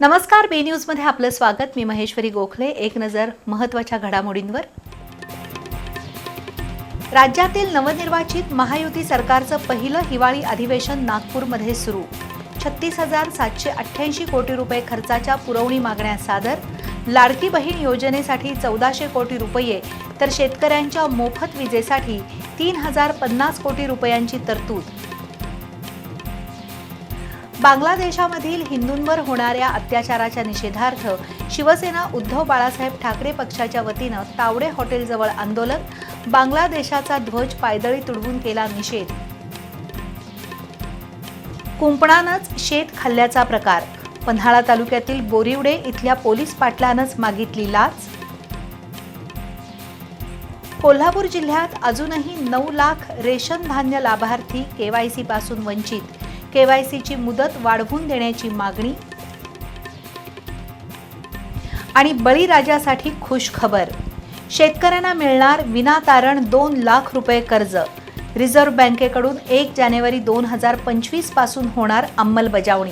नमस्कार बी न्यूजमध्ये आपलं स्वागत. मी महेश्वरी गोखले. एक नजर महत्त्वाच्या घडामोडींवर. राज्यातील नवनिर्वाचित महायुती सरकारचं पहिलं हिवाळी अधिवेशन नागपूरमध्ये सुरू. छत्तीस हजार सातशे अठ्ठ्याऐंशी कोटी रुपये खर्चाच्या पुरवणी मागण्या सादर. लाडकी बहीण योजनेसाठी चौदाशे कोटी रुपये तर शेतकऱ्यांच्या मोफत विजेसाठी तीन हजार पन्नास कोटी रुपयांची तरतूद. बांगलादेशामधील हिंदूंवर होणाऱ्या अत्याचाराच्या निषेधार्थ शिवसेना उद्धव बाळासाहेब ठाकरे पक्षाच्या वतीनं तावडे हॉटेलजवळ आंदोलन बांगलादेशाचा ध्वज पायदळी तुडवून केला निषेध. कुंपणानंच शेत खाल्ल्याचा प्रकार. पन्हाळा तालुक्यातील बोरिवडे इथल्या पोलीस पाटलानंच मागितली लाच. कोल्हापूर जिल्ह्यात अजूनही नऊ लाख रेशन धान्य लाभार्थी केवायसी पासून वंचित. केवायसीची मुदत वाढवून देण्याची मागणी. आणि बळीराजासाठी खुश खबर शेतकऱ्यांना मिळणार विनातारण दोन लाख रुपये कर्ज. रिझर्व्ह बँकेकडून एक जानेवारी दोन हजार पंचवीसपासून होणार अंमलबजावणी.